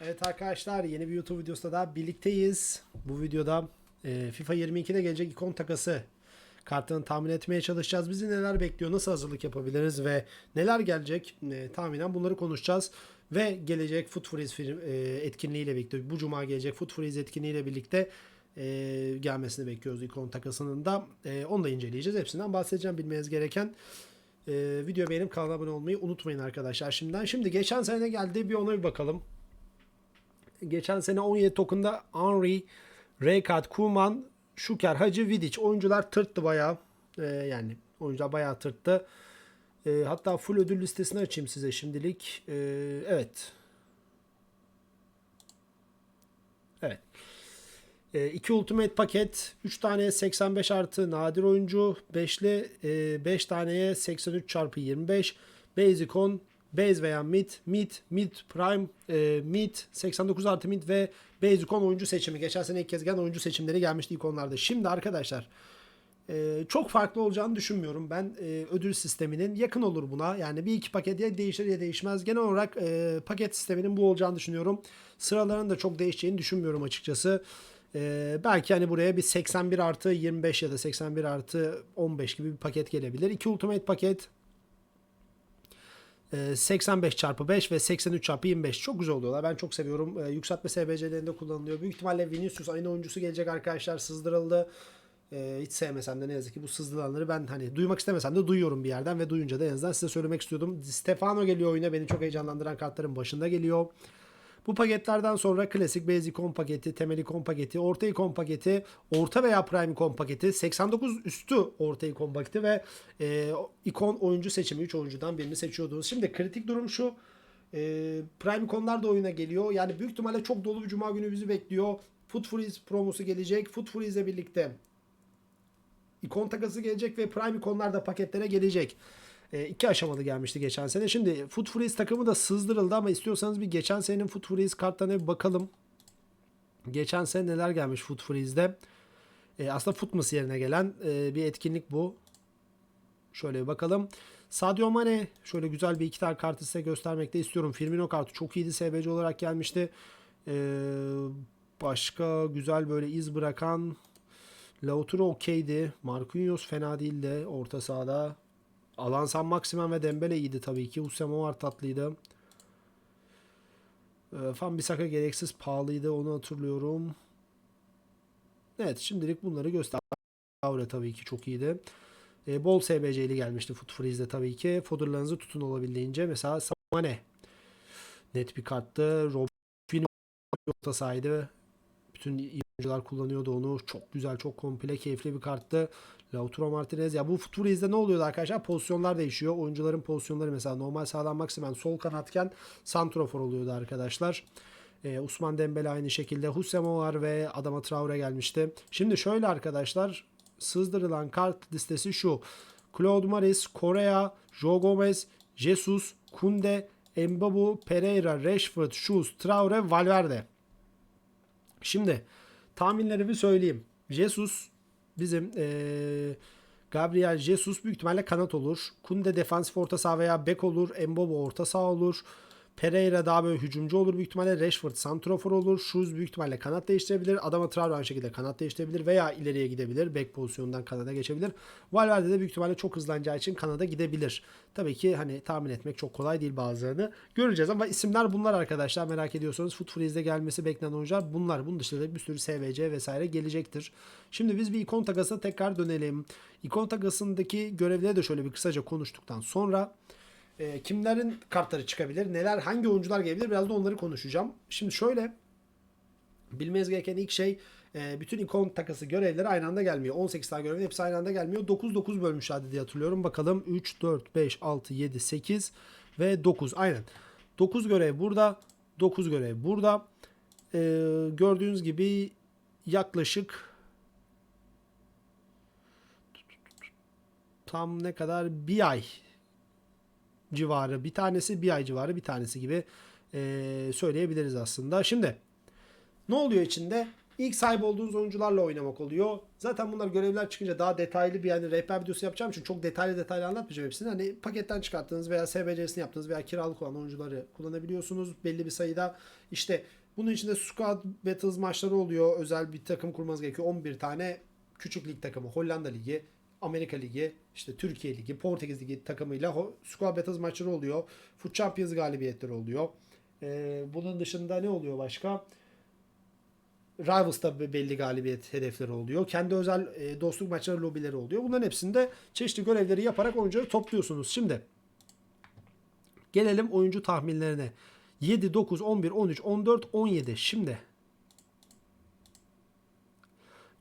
Evet arkadaşlar yeni bir YouTube videosunda daha birlikteyiz. Bu videoda e, FIFA 22'de gelecek ikon takası kartını tahmin etmeye çalışacağız. Bizi neler bekliyor, nasıl hazırlık yapabiliriz ve neler gelecek e, tahminen bunları konuşacağız. Ve gelecek Foot Freeze e, etkinliğiyle birlikte, bu cuma gelecek Foot Freeze etkinliğiyle birlikte gelmesini bekliyoruz ikon takasının da. Onu da inceleyeceğiz. Hepsinden bahsedeceğim bilmeniz gereken. E, video beğenip kanala abone olmayı unutmayın arkadaşlar şimdiden. Şimdi geçen sene geldi bir ona bir bakalım. Geçen sene 17 token'da Henry, Rijkaard, Koeman, Şuker, Hacı, Vidic oyuncular tırttı bayağı. Ee, yani oyuncular bayağı tırttı. Ee, hatta full ödül listesini açayım size şimdilik. Ee, evet. Evet. 2 Ultimate paket, 3 taneye 85 artı nadir oyuncu, 5'li 5 taneye 83 çarpı 25, Basic on, Base veya Mid, Mid, Mid Prime, e, Mid, 89 artı Mid ve Basic on oyuncu seçimi. Geçen sene ilk kez gelen oyuncu seçimleri gelmişti ikonlarda. Şimdi arkadaşlar e, çok farklı olacağını düşünmüyorum. Ben e, ödül sisteminin yakın olur buna. Yani bir iki paket ya değişir ya değişmez. Genel olarak e, paket sisteminin bu olacağını düşünüyorum. Sıraların da çok değişeceğini düşünmüyorum açıkçası. Ee, belki hani buraya bir 81 artı 25 ya da 81 artı 15 gibi bir paket gelebilir. 2 Ultimate paket 85 çarpı 5 ve 83 çarpı 25 çok güzel oluyorlar. Ben çok seviyorum. E, yükseltme SBC'lerinde kullanılıyor. Büyük ihtimalle Vinicius aynı oyuncusu gelecek arkadaşlar. Sızdırıldı. E, hiç sevmesem de ne yazık ki bu sızdıranları ben hani duymak istemesem de duyuyorum bir yerden ve duyunca da en azından size söylemek istiyordum. Stefano geliyor oyuna. Beni çok heyecanlandıran kartların başında geliyor. Bu paketlerden sonra klasik base ikon paketi, temel ikon paketi, orta ikon paketi, orta veya prime ikon paketi, 89 üstü orta ikon paketi ve e, ikon oyuncu seçimi 3 oyuncudan birini seçiyordunuz. Şimdi kritik durum şu. E, prime ikonlar da oyuna geliyor. Yani büyük ihtimalle çok dolu bir cuma günü bizi bekliyor. Foot Freeze promosu gelecek. Foot Freeze ile birlikte ikon takası gelecek ve prime ikonlar da paketlere gelecek. E, iki aşamalı gelmişti geçen sene. Şimdi Foot Freeze takımı da sızdırıldı ama istiyorsanız bir geçen senenin Foot Freeze kartlarına bir bakalım. Geçen sene neler gelmiş Foot Freeze'de. E, aslında Footmas yerine gelen e, bir etkinlik bu. Şöyle bir bakalım. Sadio Mane şöyle güzel bir iki tane kartı size göstermek de istiyorum. Firmino kartı çok iyiydi SBC olarak gelmişti. E, başka güzel böyle iz bırakan Lautaro okeydi. Marquinhos fena değildi orta sahada. Alan San Maximen ve Dembele iyiydi tabii ki. Hussein var tatlıydı. Fan Bissaka gereksiz pahalıydı onu hatırlıyorum. Evet şimdilik bunları göster. Avre tabii ki çok iyiydi. E, bol SBC'li gelmişti Foot Freeze'de tabii ki. Fodderlarınızı tutun olabildiğince. Mesela Samane net bir karttı. Robinho orta sahaydı. Bütün oyuncular kullanıyordu onu. Çok güzel, çok komple, keyifli bir karttı. Lautaro Martinez. Ya bu Futuri'de ne oluyordu arkadaşlar? Pozisyonlar değişiyor. Oyuncuların pozisyonları mesela normal sağdan maksimen sol kanatken santrofor oluyordu arkadaşlar. Ee, Usman Dembele aynı şekilde. Husemo var ve Adama Traore gelmişti. Şimdi şöyle arkadaşlar sızdırılan kart listesi şu. Claude Maris, Korea, Joe Gomez, Jesus, Kunde, Mbabu, Pereira, Rashford, Shoes, Traore, Valverde. Şimdi tahminleri bir söyleyeyim. Jesus bizim ee, Gabriel Jesus büyük ihtimalle kanat olur. Kunde defansif orta saha veya bek olur. Mbobo orta saha olur. Pereira daha böyle hücumcu olur büyük ihtimalle. Rashford santrofor olur. Shoes büyük ihtimalle kanat değiştirebilir. Adama Traore aynı şekilde kanat değiştirebilir veya ileriye gidebilir. Bek pozisyonundan kanada geçebilir. Valverde de büyük ihtimalle çok hızlanacağı için kanada gidebilir. Tabii ki hani tahmin etmek çok kolay değil bazılarını. Göreceğiz ama isimler bunlar arkadaşlar. Merak ediyorsanız Foot Freeze'de gelmesi beklenen oyuncular bunlar. Bunun dışında da bir sürü SVC vesaire gelecektir. Şimdi biz bir ikon takasına tekrar dönelim. İkon takasındaki görevleri de şöyle bir kısaca konuştuktan sonra e, kimlerin kartları çıkabilir, neler, hangi oyuncular gelebilir biraz da onları konuşacağım. Şimdi şöyle bilmeniz gereken ilk şey e, bütün ikon takası görevleri aynı anda gelmiyor. 18 tane görevin hepsi aynı anda gelmiyor. 9-9 bölmüşlerdi diye hatırlıyorum. Bakalım 3, 4, 5, 6, 7, 8 ve 9. Aynen. 9 görev burada. 9 görev burada. E, gördüğünüz gibi yaklaşık tam ne kadar bir ay civarı bir tanesi bir ay civarı bir tanesi gibi e, söyleyebiliriz aslında. Şimdi ne oluyor içinde? İlk sahip olduğunuz oyuncularla oynamak oluyor. Zaten bunlar görevler çıkınca daha detaylı bir yani rehber videosu yapacağım için çok detaylı detaylı anlatmayacağım hepsini. Hani paketten çıkarttığınız veya SBC'sini yaptığınız veya kiralık olan oyuncuları kullanabiliyorsunuz belli bir sayıda. İşte bunun içinde squad battles maçları oluyor. Özel bir takım kurmanız gerekiyor. 11 tane küçük lig takımı. Hollanda Ligi, Amerika Ligi, işte Türkiye Ligi, Portekiz Ligi takımıyla squad maçları oluyor. Foot Champions galibiyetleri oluyor. Ee, bunun dışında ne oluyor başka? Rivals'ta belli galibiyet hedefleri oluyor. Kendi özel e, dostluk maçları lobileri oluyor. Bunların hepsinde çeşitli görevleri yaparak oyuncuları topluyorsunuz. Şimdi gelelim oyuncu tahminlerine. 7, 9, 11, 13, 14, 17. Şimdi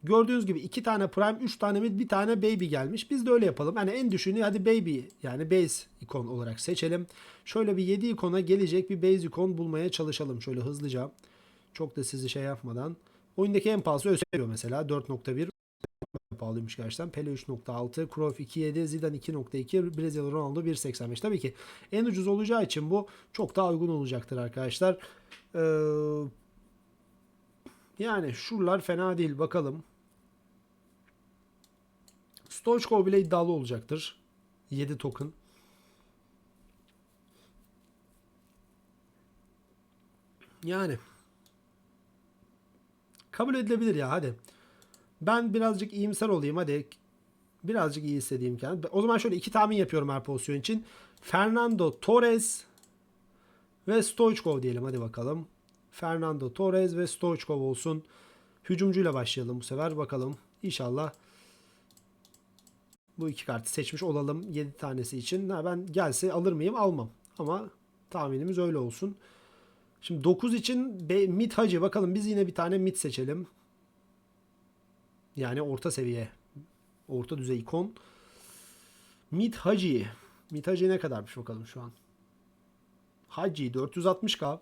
Gördüğünüz gibi iki tane prime, üç tane mid, bir tane baby gelmiş. Biz de öyle yapalım. Yani en düşüğünü hadi baby yani base ikon olarak seçelim. Şöyle bir 7 ikona gelecek bir base ikon bulmaya çalışalım. Şöyle hızlıca. Çok da sizi şey yapmadan. Oyundaki en pahalısı Ösebio mesela 4.1 pahalıymış gerçekten. Pele 3.6, Cruyff 2.7, Zidane 2.2, Brezilya Ronaldo 1.85. Tabii ki en ucuz olacağı için bu çok daha uygun olacaktır arkadaşlar. Ee, yani şuralar fena değil bakalım. Stoichkov bile iddialı olacaktır. 7 token. Yani kabul edilebilir ya hadi. Ben birazcık iyimser olayım hadi. Birazcık iyi hissedeyim kendimi. O zaman şöyle iki tahmin yapıyorum her pozisyon için. Fernando Torres ve Stoichkov diyelim hadi bakalım. Fernando Torres ve Stoichkov olsun. Hücumcuyla başlayalım bu sefer bakalım. İnşallah bu iki kartı seçmiş olalım 7 tanesi için. Ha, ben gelse alır mıyım? Almam. Ama tahminimiz öyle olsun. Şimdi 9 için mid hacı bakalım biz yine bir tane mid seçelim. Yani orta seviye. Orta düzey ikon. Mid hacı. Mid hacı ne kadarmış bakalım şu an. Hacı 460k.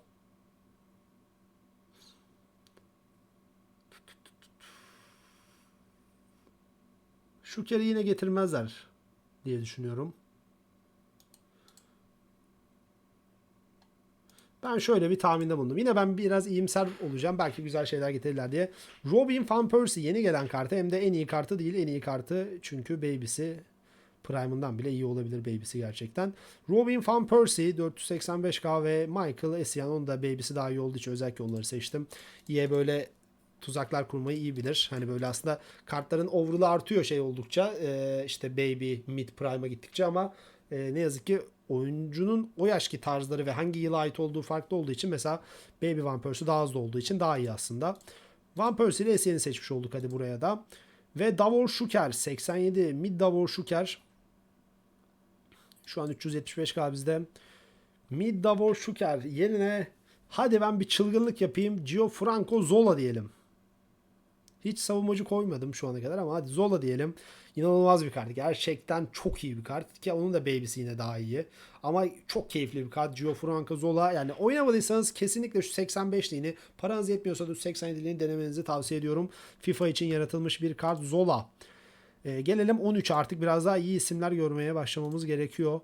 Şu kere yine getirmezler diye düşünüyorum. Ben şöyle bir tahminde bulundum. Yine ben biraz iyimser olacağım. Belki güzel şeyler getirirler diye. Robin Van Persie yeni gelen kartı hem de en iyi kartı değil en iyi kartı. Çünkü Baby'si Prime'ından bile iyi olabilir Baby'si gerçekten. Robin Van Persie 485k ve Michael Essien onun da Baby'si daha iyi olduğu için özellikle onları seçtim. İyi böyle tuzaklar kurmayı iyi bilir. Hani böyle aslında kartların overall'ı artıyor şey oldukça. Ee, işte Baby, Mid, Prime'a gittikçe ama e, ne yazık ki oyuncunun o yaşki tarzları ve hangi yıla ait olduğu farklı olduğu için mesela Baby Van Persie daha hızlı olduğu için daha iyi aslında. Van Persie ile Essien'i seçmiş olduk hadi buraya da. Ve Davor Schuker 87 mid Davor Schuker şu an 375k bizde. Mid Davor Schuker yerine hadi ben bir çılgınlık yapayım. Gianfranco Zola diyelim. Hiç savunmacı koymadım şu ana kadar ama hadi Zola diyelim. İnanılmaz bir kart. Gerçekten çok iyi bir kart. Ki onun da baby'si yine daha iyi. Ama çok keyifli bir kart. Gianfranco Zola. Yani oynamadıysanız kesinlikle şu 85'liğini paranız yetmiyorsa da 87'liğini denemenizi tavsiye ediyorum. FIFA için yaratılmış bir kart Zola. Ee, gelelim 13 artık biraz daha iyi isimler görmeye başlamamız gerekiyor.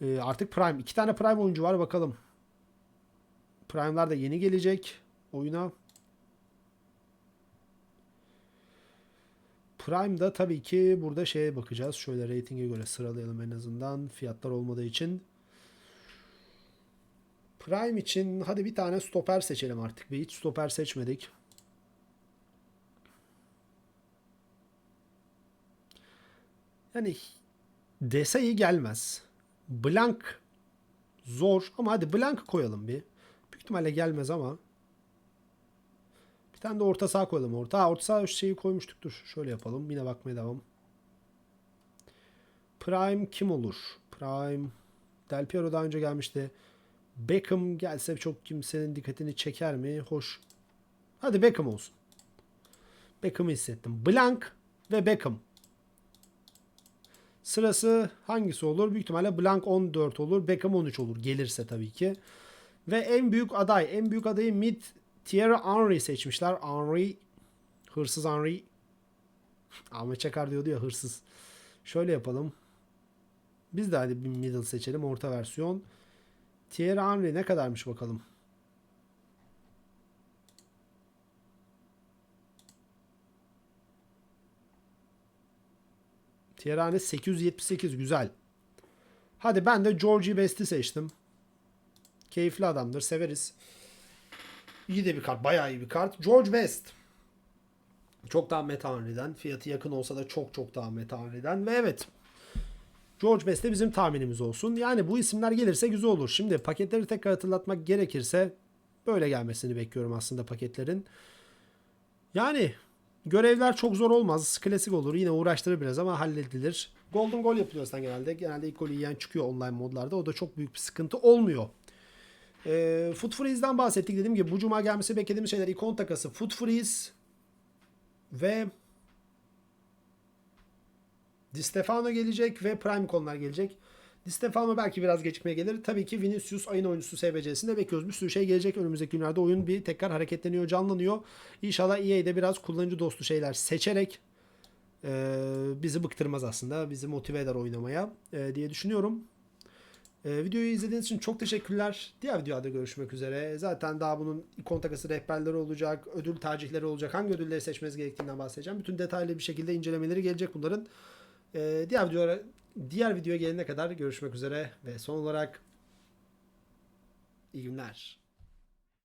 Ee, artık Prime. iki tane Prime oyuncu var bakalım. Prime'lar da yeni gelecek oyuna. Prime'da tabii ki burada şeye bakacağız. Şöyle reytinge göre sıralayalım en azından. Fiyatlar olmadığı için. Prime için hadi bir tane stoper seçelim artık. Bir hiç stoper seçmedik. Yani Desai gelmez. Blank zor ama hadi Blank koyalım bir. Büyük ihtimalle gelmez ama. Bir tane de orta saha koyalım orta. Ha, orta saha şeyi koymuştuk. Dur şöyle yapalım. Yine bakmaya devam. Prime kim olur? Prime Del Piero daha önce gelmişti. Beckham gelse çok kimsenin dikkatini çeker mi? Hoş. Hadi Beckham olsun. Beckham'ı hissettim. Blank ve Beckham. Sırası hangisi olur? Büyük ihtimalle Blank 14 olur. Beckham 13 olur. Gelirse tabii ki. Ve en büyük aday. En büyük adayı mid Thierry Henry seçmişler. Henry hırsız Henry. Ahmet Çakar diyordu ya hırsız. Şöyle yapalım. Biz de hadi bir middle seçelim. Orta versiyon. Thierry Henry ne kadarmış bakalım. Thierry Henry 878 güzel. Hadi ben de Georgie Best'i seçtim. Keyifli adamdır severiz. İyi de bir kart. Bayağı iyi bir kart. George West. Çok daha Meta Henry'den. Fiyatı yakın olsa da çok çok daha Meta Henry'den. Ve evet. George Best de bizim tahminimiz olsun. Yani bu isimler gelirse güzel olur. Şimdi paketleri tekrar hatırlatmak gerekirse böyle gelmesini bekliyorum aslında paketlerin. Yani görevler çok zor olmaz. Klasik olur. Yine uğraştırır biraz ama halledilir. Golden Goal yapılıyor genelde. Genelde ilk golü yiyen çıkıyor online modlarda. O da çok büyük bir sıkıntı olmuyor. E, Foot Freeze'den bahsettik. Dediğim gibi bu cuma gelmesi beklediğimiz şeyler ikon takası Foot Freeze ve Di Stefano gelecek ve Prime ikonlar gelecek. Di Stefano belki biraz gecikmeye gelir. Tabii ki Vinicius ayın oyuncusu SBC'sinde bekliyoruz. Bir sürü şey gelecek önümüzdeki günlerde. Oyun bir tekrar hareketleniyor, canlanıyor. İnşallah EA'de biraz kullanıcı dostu şeyler seçerek e, bizi bıktırmaz aslında. Bizi motive eder oynamaya e, diye düşünüyorum. E, videoyu izlediğiniz için çok teşekkürler. Diğer videoda görüşmek üzere. Zaten daha bunun ikon takası rehberleri olacak, ödül tercihleri olacak. Hangi ödülleri seçmeniz gerektiğinden bahsedeceğim. Bütün detaylı bir şekilde incelemeleri gelecek bunların. E, diğer videoya diğer videoya gelene kadar görüşmek üzere ve son olarak iyi günler.